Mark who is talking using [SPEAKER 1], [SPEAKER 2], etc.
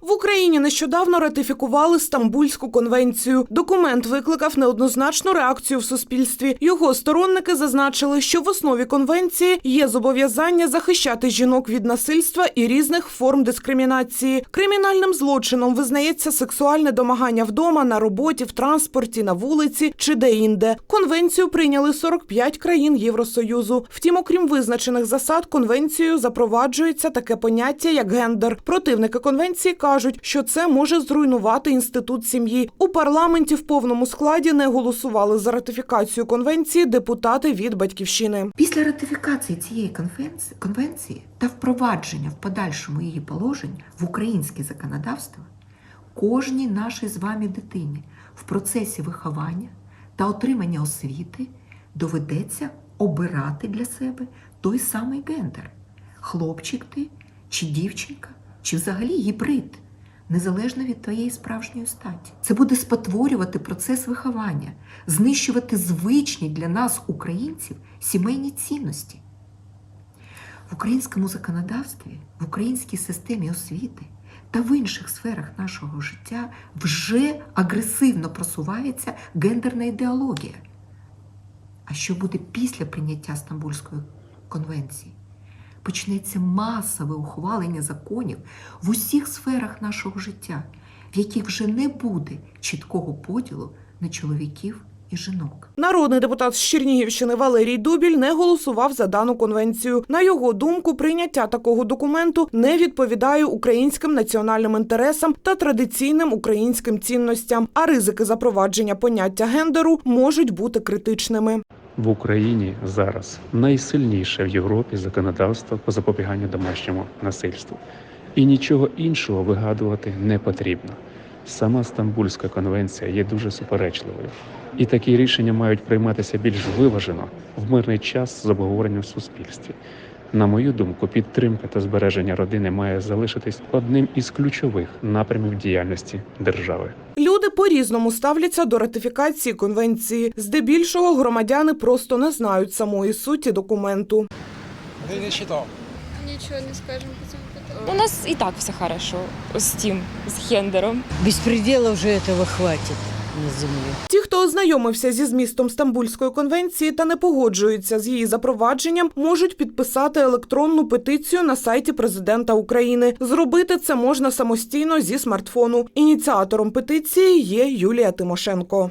[SPEAKER 1] В Україні нещодавно ратифікували Стамбульську конвенцію. Документ викликав неоднозначну реакцію в суспільстві. Його сторонники зазначили, що в основі конвенції є зобов'язання захищати жінок від насильства і різних форм дискримінації. Кримінальним злочином визнається сексуальне домагання вдома, на роботі, в транспорті, на вулиці чи де-інде. Конвенцію прийняли 45 країн Євросоюзу. Втім, окрім визначених засад, конвенцією запроваджується таке поняття як гендер. Противники конвенції кажуть, що це може зруйнувати інститут сім'ї. У парламенті в повному складі не голосували за ратифікацію конвенції депутати від батьківщини.
[SPEAKER 2] Після ратифікації цієї конвенції, та впровадження в подальшому її положень в українське законодавство кожній нашій з вами дитині в процесі виховання та отримання освіти доведеться обирати для себе той самий гендер хлопчик ти чи дівчинка, чи взагалі гібрид. Незалежно від твоєї справжньої статі, це буде спотворювати процес виховання, знищувати звичні для нас, українців, сімейні цінності. В українському законодавстві, в українській системі освіти та в інших сферах нашого життя вже агресивно просувається гендерна ідеологія. А що буде після прийняття Стамбульської конвенції? Почнеться масове ухвалення законів в усіх сферах нашого життя, в яких вже не буде чіткого поділу на чоловіків і жінок.
[SPEAKER 1] Народний депутат з Чернігівщини Валерій Дубіль не голосував за дану конвенцію. На його думку, прийняття такого документу не відповідає українським національним інтересам та традиційним українським цінностям. А ризики запровадження поняття гендеру можуть бути критичними.
[SPEAKER 3] В Україні зараз найсильніше в Європі законодавство по запобіганню домашньому насильству. І нічого іншого вигадувати не потрібно. Сама Стамбульська конвенція є дуже суперечливою, і такі рішення мають прийматися більш виважено в мирний час з обговоренням в суспільстві. На мою думку, підтримка та збереження родини має залишитись одним із ключових напрямів діяльності держави.
[SPEAKER 1] Люди по-різному ставляться до ратифікації конвенції. Здебільшого громадяни просто не знають самої суті документу.
[SPEAKER 4] Ти не читав.
[SPEAKER 5] Нічого не скажемо по цьому
[SPEAKER 6] У нас і так все хорошо з тим, з гендером.
[SPEAKER 7] Беспредела уже этого хватит на землі.
[SPEAKER 1] Ті, хто ознайомився зі змістом Стамбульської конвенції та не погоджується з її запровадженням, можуть підписати електронну петицію на сайті президента України. Зробити це можна самостійно зі смартфону. Ініціатором петиції є Юлія Тимошенко.